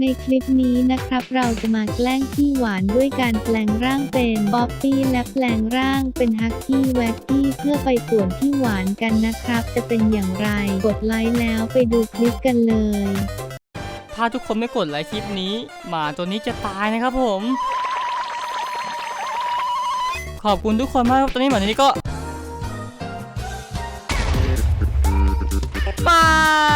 ในคลิปนี้นะครับ เราจะมาแกล้งพี่หวานด้วยการแปลงร่างเป็นบ๊อบปี้และแปลงร่างเป็นฮักกี้แวกกี้เพื่อไปป่วนพี่หวานกันนะครับ จะเป็นอย่างไร กดไลค์แล้วไปดูคลิปกันเลย ถ้าทุกคนไม่กดไลค์คลิปนี้หมาตัวนี้จะตายนะครับผม ขอบคุณทุกคนมากครับตอนนี้หมาตัวนี้ก็บา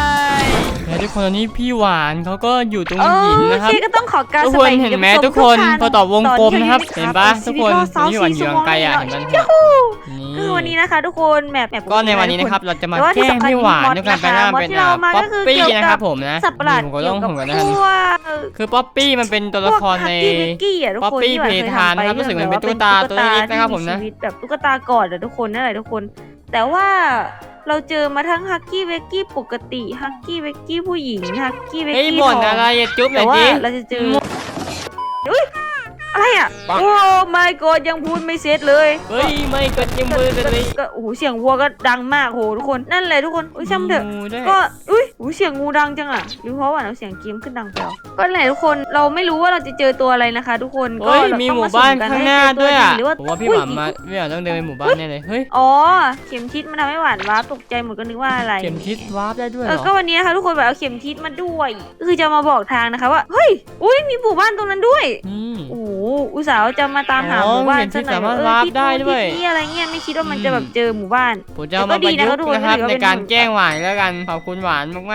แล้วทุกคนตอนนี้พี่หวานเขาก็อยู่ตรงหินนะครับ โอเคก็ต้องขอการทุกสคนบายเห็นไหมดีทุกคนพอตอบวงกลมนะครับตอเห็นปะที่ทุกคนชีวิตรอดนี่หวานอยู่ไกลอะสาวเห็นปะสี่ชั่วโมงนี่คือวันนี้นะคะ ทุกคนแมปแมปก็ในวันนี้นะครับเราจะมาแต่ว่าแกล้งพี่หวานด้วยการแปลงร่างเป็นที่เรามาป๊อปก็คือปี้เกี่ยวกับนะครับผมนะสัตว์ประหลาดผมก็เกี่ต้ยองวกับผมกันนะพวกคือป๊อปปี้มันเป็นตัวละครใน พวกฮักกี้เวกกี้อะทุกป๊อปคนปี้ที่แบบเพเคยทานทำไปนะครับรู้สึกเหมือนเป็นแบบตุ๊กตาตัวเล็กๆนะครับผมนะที่ชีวิตแบบตุ๊กตากอดอะทุกคนนั่นแหละทุกคน แต่ว่าเราเจอมาทั้งฮักกี้เวกกี้ปกติฮักกี้เวกกี้ผู้หญิงฮักกี้เวกเฮ้ยกี้บ่นทองอะไรอะจุ๊บหน่แต่อยว่าดิเราจะเจออุ้ยอะไรอะโอ้ my god ยังพูดไม่เสร็จเลย เฮ้ยไม่กดจิ้มมือเลยก็โอ้โหเสียงวัวก็ดังมากโหทุกคนนั่นเลยทุกคนอุ้ยช่างมันเถอะงูด้วยก็ อุ้ยอุ้ยเสียงงูดังจังอะหรือเพราะว่าเราเสียงเกมขึ้นดังไปแล้วก็นั่นแหละทุกคนเราไม่รู้ว่าเราจะเจอตัวอะไรนะคะ ทุกคนก็เฮ้ยเรามีต้องหมู่มาบ้านสุ่กัข้างให้หน้าเจอด้วยตัอะหรือว่าผมว่าพี่หอุ๊ยวานมาพี่หวานต้องเดินไปหมู่บ้านแน่เลยเฮ้ยอ๋อเข็มทิศมันทำให้หวานว้าร์ปตกใจหมดก็นึกว่าอะไรเข็มทิศวาร์ปได้ด้วยเอเหรออก็วันนี้นะคะทุกคนแบบเอาเข็มทิศมาด้วย คือจะมาบอกทางนะคะว่าเฮ้ยอุ้ยมีหมู่บ้านตรงนั้นด้วยนี่โอ้โหอุตส่าห์จะมาตามหาอ๋อหมู่บ้านเห็นที่ซะหน่อยสามารถเออวาร์ปทิศได้นู้นด้วยทิศนี้อะไรเงี้ยไม่คิดว่ามันอืมจะแบบเจอหมู่บ้านผมจะเอามาแต่ก็ปดีระนะยุกทุกต์คนนะครับถือว่าในเป็นการแกล้งหวานแล้วกันขอบคุณหวานมาก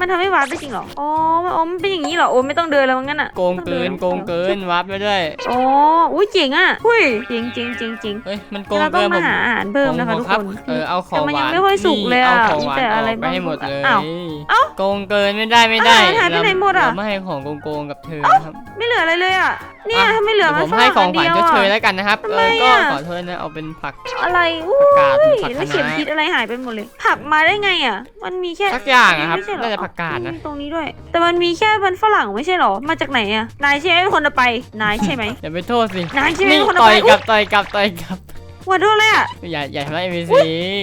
มันทำให้วาร์ปได้จริงเหรอ อ๋อมันอ๋อมันเป็นอย่างนี้เหรอ โอ้ไม่ต้องเดินแล้วมั้งงั้นอะๆโกงเกินโกงเกินวาร์ปไปด้วยอ๋ออุ้ยเจ๋งอะหุ้ยเจ๋งเจ๋งเจ๋งเจ๋งเฮ้ยมันโกเรางต้อเกิงนผมมาหาอาหารเพิ่มนะคะผทุกครัคบนเออเอาของแต่มันหยัวางนไม่ค่อยสุกเลยอะนี่เอาของหวานมีแต่ออะไรอกไปให้หมดเลยอ้าวโกงเกินไม่ได้ไม่ได้อาหารหายไปไหนหมดอะ เราไม่ให้ของโกงๆกับเธอครับ ไม่เหลืออะไรเลยอะ เนี่ยอะถ้าไม่เหลือเดี๋ยวมันผมให้ของขฝวัญรั่ชดเชยดีวแล้วกันนะครับทำเอไมอก็อะขอโทษนะเอาเป็นผัก อะไรอู้ผักกาดยผักคะน้าแล้วเข็มทิศอะไรหายไปหมดเลย ผักมาได้ไงอะ มันมีแค่สักอย่างอะครับไม่ใช่เหรอน่าจะผักกาดนะ มีตรงนี้ด้วย แต่มันมีแค่มันฝรั่งไม่ใช่เหรอ มาจากไหนอะ นายใช่ไหมเป็นคนเอาไป นายใช่ไหม อย่าไปโทษสินายใช่ไหมนี่เป็นคนเอาต่ไปอยอุ๊กัยบต่อยกับต่อยกับ หัวโดนเลยอะ อย่าอย่าทำร้าย NPC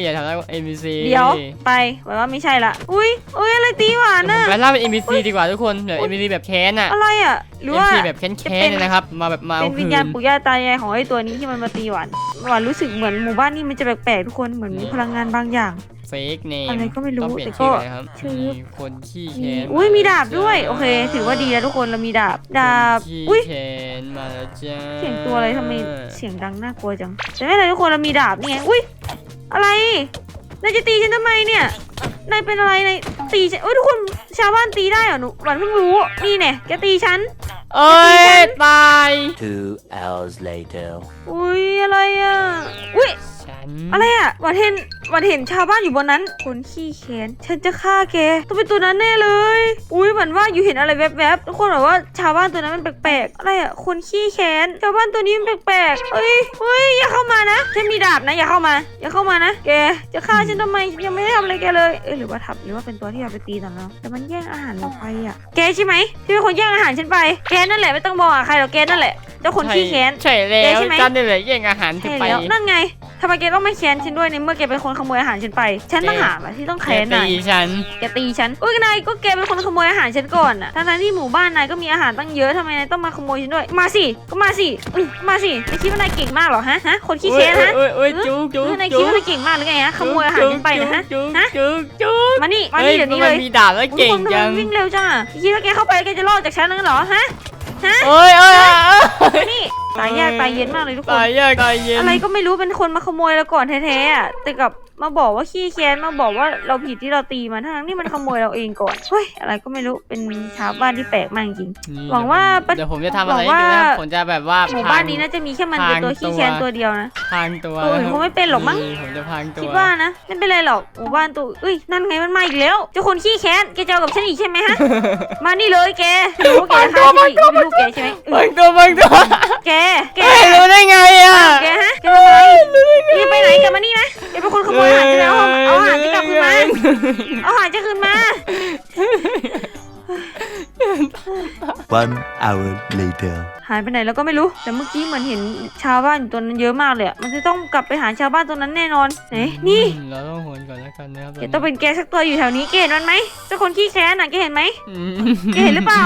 อย่าทำร้าย NPC เดี๋ยวไปแบบว่าไม่ใช่ละ อุ้ยอุ้ยอะไรตีหวานเดี๋ยวน่ะผมไปล่าเป็น NPC ดีกว่าทุกคนเดี๋ยว NPC แบบแค้นอะ อะไรอะ หรือว่า NPC แบบแค้นจะแค้เป็นนเลยนะครับ มาแบบมาเป็เอานคืวิญนญาณปู่ย่าตายายของไอ้ตัวนี้ที่มันมาตีหวานหวานรู้สึกเหมือนหมู่บ้านนี้มันจะแปลกๆทุกคนเหมือนมีพลังงานบางอย่าง เฟกเนมอะไรก็ไม่รู้ต้องเปลี่ยนแต่ก็ชื่อเลยครับชื่อมีคนขี้แค้นอุ้ยมีดาบแล้วด้วยจ้าโอเค ถือว่าดีแล้วทุกคนเรามีดาบ ดาบ คนขี้อุ้ยแค้นมาแล้วจ้าเสียงตัวอะไรทำไมเสียงดังน่ากลัวจังแต่ไม่เป็นไรทุกคนเรามีดาบนี่ไงอุ้ยอะไรนายจะตีฉันทำไมเนี่ยนายเป็นอะไรนายตีฉันเอ้ยทุกคนชาวบ้านตีได้เหรอหนูหวานเพิ่งรู้นี่เนี่ยแกตีฉัน เอ้ย ตาย Two hours later. อุ้ยอะไรอะอุ้ยฉัน อะไรอะหวานเห็นหวานเห็นชาวบ้านอยู่บนนั้น คนขี้แค้นฉันจะฆ่าแกต้องเป็นตัวนั้นแน่เลย อุ้ยเหมือนว่าอยู่เห็นอะไรแวบๆทุกคนบอกว่าชาวบ้านตัวนั้นมันแปลกๆอะไรอะคนขี้แค้นชาวบ้านตัวนี้มันแปลกๆเอ้ยเฮ้ยอย่าเข้ามานะฉันมีดาบนะอย่าเข้ามา อย่าเข้ามานะ แกจะฆ่าฉันทำไมฉันยังไม่ได้ทำอะไรแกเลยเอ้ยหรือว่าทับหรือว่าเป็นตัวที่เราไปตีตอนนั้นแต่มันแย่งอาหารเราไปอะแกใช่ไหมที่เป็นคนแย่งอาหารฉันไปแกนั่นแหละไม่ต้องบอกอะใครหรอกแกนั่นแหละเจ้าคนขี้แค้นใช่แล้แกวใช่ไหมจันนี่แหละแย่งอาหารเธอใช่ไปแล้วนั่นไง ทำไมแกต้องไม่แค้นฉันด้วยในเมื่อแกเป็นคนขโมยอาหารฉันไป ฉันต้องหาอะที่ต้องแกแค้นตีนายฉัน แกตีฉันอุ้ยนายก็แกเป็นคนขโมยอาหารฉันก่อนอะทั้งๆที่หมู่บ้านนายก็มีอาหารตั้งเยอะทำไมนายต้องมาขโมยฉันด้วย มาสิก็มาสิอื้อมาสินายคิดว่านายเก่งมากเหรอฮะฮะคนขี้แค้นฮะเอ้ยเอ้ยเอ้ยจุ๊กจุ๊กเออนายจุ๊คิดกว่านายเก่งมากหรือไงฮะขโมยอาหารฉันไปนะฮะ จุ๊กฮะ จุ๊กจุ๊กมานี่มาฮ้นี่เดี๋ยวนี้เลยมันมีดาบแล้วเก่งอุ๊ยจังทำไมมันวิ่งเร็วจังอะคิดว่าแกเข้าไปแกจะรอดจากฉันนั่นเหรอฮะฮะเอ้ยเอ้ยเอ้ยมานี่ ตายยากตายเย็นมากเลยทุกคน ตายยากตายเย็นอะไรก็ไม่รู้เป็นคนมาขโมยเราก่อนแท้ๆอะแต่กลับ มาบอกว่าขี้แค้นมาบอกว่าเราผิดที่เราตีมันทั้งๆที่มันขโมยเราเองก่อนเฮ้ยอะไรก็ไม่รู้เป็นชาวบ้านที่แปลกมากจริงนี่หวังว่าปะเดี๋ยวผมจะทำอะไรหวัให้งดูว่านะผมจะแบบว่าหมู่บ้านนี้น่าจะมีแค่มันเป็นตัวขี้แค้นตัวเดียวนะพรางตัวตัวอื่นคงไม่เป็นหรอกมั้งนี่ผมจะพรางตัวคิดว่านะไม่เป็นไรหรอกหมู่บ้านตัวเอ้ยนั่นไงมันมาอีกแล้วเจ้าคนขี้แค้นแกจะเอากับฉันอีกใช่ไหมฮะมานี่เลยแกรู้ว่าแกจะฆ่าฉันอีกไม่รู้แกใช่ไหมเอพราองตัวพรางตัวแกแกไม่รู้ได้ไงอะอ้าวแกฮะแกทำไมรีบไปไหนกันมานี่นะแกเป็นคนขโมยอาหารฉันแล้วเอาอาหารจะกลับคืนมาเอาอาหารจะคืนมา One hour later. หายไปไหนแล้วก็ไม่รู้ แต่เมื่อกี้เหมือนเห็นชาวบ้านอยู่ตัวนั้นเยอะมากเลยอะมันจะต้องกลับไปหาชาวบ้านตัวนั้นแน่นอนไหนนี่ อืมเราต้องโหนก่อนแล้วกันนะครับแกต้องเป็นแกสักตัวอยู่แถวนี้แกเห็นมันไหมเจ้าคนขี้แค้นน่ะแกเห็นไหมอืมแกเห็นหรือเปล่า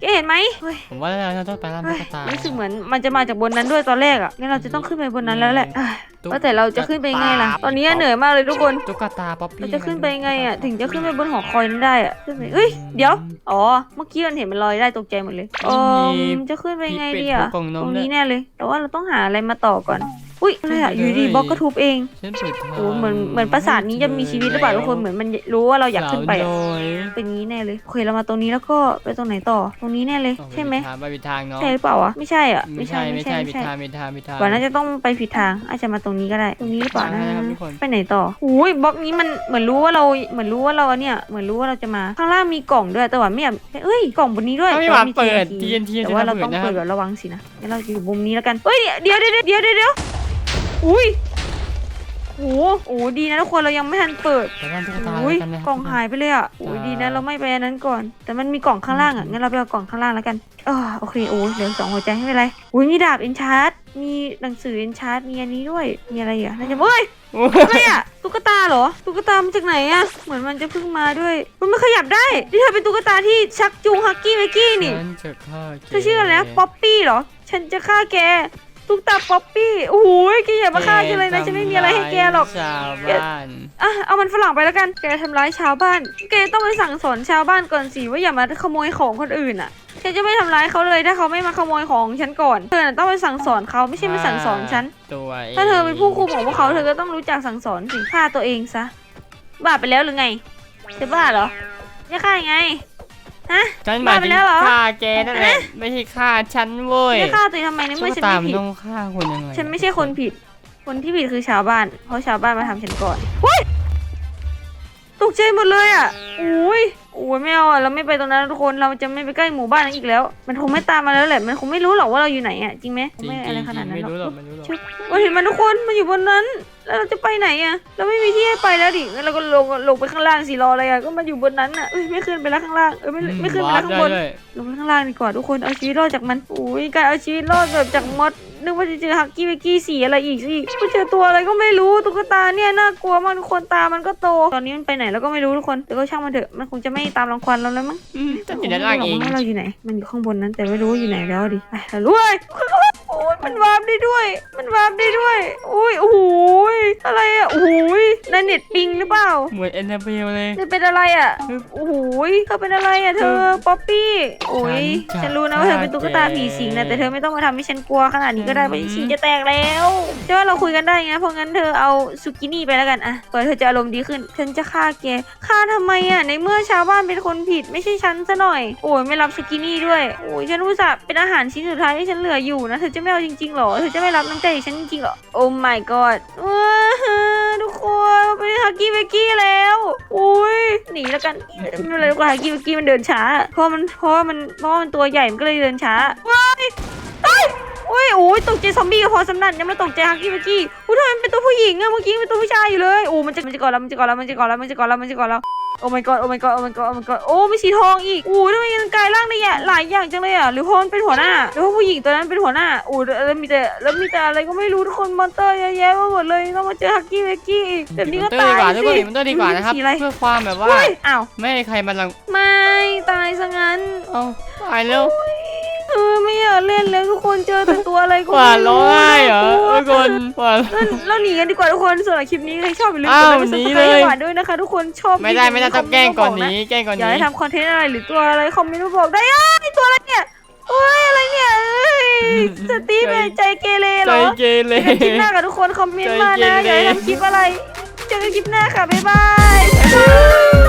แกเห็นไหมเฮ้ยผมว่าเราต้องไปร้านเฮ้ตุ๊ยกตารู้สึกเหมือนมันจะมาจากบนนั้นด้วยตอนแรกอะงั้นเราจะต้องขึ้นไปบนนั้นแล้วแหละเอ้ยว่าแต่เราจะขึ้นไปยังไงล่ะ ตอนนี้เหนื่อยมากเลยทุกคน ตุ๊กตาป๊อปปี้เราจะขึ้นไปยังไงอะ ถึงจะขึ้นไปบนหอคอยนั้นได้อะขึ้นไปเอ้ย เดี๋ยว อ๋อ เมื่อกี้มันเห็นมันลอยได้ตกใจหมดเลยเออจะขึ้นไปยังไงดีอะกล่องนตมรงด้วยนี้แน่เลย แต่ว่าเราต้องหาอะไรมาต่อก่อน อุ้ยอะไรอะอยู่ดีบล็อกก็ทุบเอง ฉันเปิดทางโอ้เหมือนเหมือนปราสาทนี้จะมีชีวิตหรือเปล่าทุกคนเหมือนมันรู้ว่าเราอยากขึ้นไปสาวอะน้อยเป็นงี้แน่เลยโอเคเรามาตรงนี้แล้วก็ไปตรงไหนต่อ ตรงนี้แน่เลย ใช่ไหมทางไปผิดทางเนาะใช่หรือเปล่าอะไม่ใช่อะไม่ใช่ไม่ใช่ผิดไม่ทางผิดทางผิดทางว่าน่าจะต้องไปผิดทางอาจจะมาตรงนี้ก็ได้ ตรงนี้หรือเปล่านะใช่ครับทุกคน ไปไหนต่ออุ้ยบล็อกนี้มันเหมือนรู้ว่าเราเหมือนรู้ว่าเราเนี่ยเหมือนรู้ว่าเราจะมาข้างล่างมีกล่องด้วยแต่ว่าไม่อยากเอ้ยกล่องบนนี้ด้วยถ้าไม่หวานแต่เปิด TNT TNT แต่ว่าเราจะต้องระเบิดนะครับเปิดแบบระวังสินะงั้นเราจะอยู่มุมนี้แล้วกันเฮ้ยเดี๋ยวเดี๋ยวเดี๋ยวเดี๋ยวเดี๋ยว อุ้ยโอ้โหโอ้โหดีนะทุกคนเรายังไม่ทันเปิดไปร้านตุ๊กตาอุ้ยแล้วกันนะคกล่รัอบงหายไปเลยอะโอ้ยดีนะเราไม่ไปอันนั้นก่อน แต่มันมีกล่องข้างล่างอะงั้นเราไปเอากล่องข้างล่างแล้วกันเออโอเคโอ้ยเหลือสองหัวใจไม่เป็นไรอุ้ยมีดาบเอนชาร์ดมีหนังสือเอนชาร์ดมีอันนี้ด้วยมีอะไรอะน่าจะเฮ้ยโอ้อะไรอะตุ๊กตาเหรอตุ๊กตามาจากไหนอะเหมือนมันจะเพิ่งมาด้วย มันไม่ขยับได้นี่เธอเป็นตุ๊กตาที่ชักจูงฮักกี้เวกกี้นี่ฉันจะฆ่าแกเธอชื่ออะไรนะป๊อปปี้เหรอฉันจะฆ่าแก ตุ๊กตาป๊อปปี้โอ้โหแกอย่ามาฆ่าฉันเลยนะฉันไม่มีอะไรให้แกหรอกชาวบ้านอะเอามันฝรั่งไปแล้วกันแกทำร้ายชาวบ้านแกต้องไปสั่งสอนชาวบ้านก่อนสิว่าอย่ามาขโมยของคนอื่นอะฉันจะไม่ทำร้ายเขาเลยถ้าเขาไม่มาขโมยของฉันก่อนเธอน่ะต้องไปสั่งสอนเขาไม่ใช่มาสั่งสอนฉันตัวงถ้าเธอเป็นผู้คุมของพวกเขาเธอก็ต้องรู้จักสั่งสอนสิฆ่าตัวเองซะบ้าไปแล้วหรือไงจะบ้าเหรอจะฆ่ายังไง ฮะฉันหมายบ้าไปถึงแล้วเหรอ ฆ่าแกนั่นแหละไม่ใช่ฆ่าฉันเว้ยจะฆ่าตัวเองทำไมในตุ๊เมื่อกฉันตาไม่มันผิด ต้องฆ่าคนยังไงฉันไม่ใช่คนผิด คนที่ผิดคือชาวบ้าน เพราะชาวบ้านมาทำฉันก่อนเฮ้ยตกใจหมดเลยอะอุ้ยโอ้ยไม่เอาอะเราไม่ไปตรงนั้นทุกคนเราจะไม่ไปใกล้หมู่บ้านนั้นอีกแล้ว มันคงไม่ตามมาแล้วแหละมันคงไม่รู้หรอกว่าเราอยู่ไหนอะจริงไหมจริงไม่ๆอะไรขนาดนั้นไม่หรรู้หรออกกไม่รู้หรอกชึบเราเห็นมันทุกคนมันอยู่บนนั้น แล้วเราจะไปไหนอะเราไม่มีที่ให้ไปแล้วดิงั้นเราก็ลงลงไปข้างล่างสิรออะไรอะก็มันอยู่บนนั้นอะเอ้ยไม่ขึ้นไปแล้วข้างล่างเอ้ยไม่ไม่ขึ้นไปแล้วข้างบนวร์ปได้ด้วยลงไปข้างล่างดีกว่าทุกคนเอาชีวิตรอดจากมันอุ้ยการเอาชีวิตรอดแบบจากมดนึกว่าจะเจอฮักกี้เวกกี้สีอะไรอีกสิก็เจอตัวอะไรก็ไม่รู้ตุ๊กตาเนี่ยน่ากลัวมากทุกคนตามันก็โตตอนนี้มันไปไหนแล้วก็ไม่รู้ทุกคนแต่ก็ช่างมันเถอะมันคงจะไม่ตามรังควานเราแล้วมั้ง อืมฉันอยู่ด้านล่างเอง ว่าเราอยู่ไหน มันอยู่ข้างบนนั้นแต่ไม่รู้ว่าอยู่ไหนแล้วดิไปเรารู้เว้ย โอ้ยมันวาร์ปได้ด้วย มันวาร์ปได้ด้วย อุ้ยโอ้โหยอะไรอะโอ้โหยนั่นเน็ตปิงหรือเปล่าเหมือนแอนนาเบลเลย เธอเป็นอะไรอะโอ้โหยเธอเป็นอะไรอะเธอ ป๊อปปี้โอ้ยฉันจะฉันรู้นะว่าเธอเป็นตุ๊กตาฆ่าแก ผีสิงนะแต่เธอไม่ต้องมาทำให้ฉันกลัวขนาดนี้ก็ได้อืมเพราะฉี่จะแตกแล้วใช่ว่าเราคุยกันได้ไงเพราะงั้นเธอเอาซูกินี่ไปแล้วกันอะเปิดเธอจะอารมณ์ดีขึ้น ฉันจะฆ่าแกฆ่าทำไมอะในเมื่อชาวบ้านเป็นคนผิดไม่ใช่ฉันซะหน่อย โอ้ยไม่รับซูกินี่ด้วยโอ้ยฉันรู้สึกเป็นอาหารชิ้นสุดท้ายที่ฉันเหลืออยู่นะเธอจะะไม่เอาจริงๆหรอเธอจะไม่รับน้ำใจฉันจริงๆหรอ โอ้ my god ว้าทุกคนเป็นฮักกี้เบกกี้แล้วอุ้ยหนีแล้วกันไม่เป็นไรกว่าฮักกี้เบกกี้มันเดินช้า เพราะมันเพราะมันเพราะมันตัวใหญ่มันก็เลยเดินช้าว้ายเอ้ยอุ้ยโอ้ยตกใจซอมบี้ก็พอสำนักยังไม่ตกใจฮักกี้เบกกี้อุ้ยทำไมเป็นตัวผู้หญิงอะเมื่อกี้เป็นตัวผู้ชายอยู่เลยโอ้มันจะมันจะก่อนแล้วมันจะก่อนแล้วมันจะก่อนแล้วมันจะก่อนแล้วมันจะก่อนแล้ว โอ้ my god โอ้ my god โอ้ my god โอ้ my god โอ้มีสีทองอีกอู้ทำไมมันกลายร่างได้อะหลายอย่างจังเลยอะหรือเพราะมันเป็นหัวหน้าหรือเพราะผู้หญิงตัวนั้นเป็นหัวหน้าอู้แล้วมีแต่แล้วมีแต่อะไรก็ไม่รู้ทุกคนมอนเตอร์เยอะแยะไปหมดเลยต้องมาเจอฮักกี้เวกกี้อีกแบบนี้ก็มันตายดีกว่าทุกคนสิมันต้องดีกว่านะครับสีอะไรเพื่อความแบบว่าเฮ้ยอ้าวไม่ให้ใครมาลังไม่ตายซะงั้นเอ้าตายแล้ว เออไม่อยากเล่นแล้วทุกคนเจอแต่ตัวอะไรก็หวาไม่นร้องไห้เหรอทุกคนหวาน เออเราหนีกันดีกว่าทุกคนส่วนคลิปนี้ใครชอบอย่าลืมกอ้าดวไลค์กดหนีซับสไคเลรยต์หวานด้วยนะคะ ทุกคนชอบไม่ได้ไม่ได้ต้องแกล้งก่อนหคนีแกล้งก่อนหอยากนีให้ทำคอนเทนต์อะไรหรือตัวอะไรคอมเมนต์มาบอกได้อ้ายตัวอะไรเนี่ยโอ้ยอะไรเนี่ยเอ้ยสตีฟเนี่ยใจเกเรเหใจรอ เกเร เจอกันคลิปหน้ากับทุกคนคอมเมนต์มานะใจเกเรอยากให้ทำคลิปอะไร เจอกันคลิปหน้าค่ะ บ๊ายบาย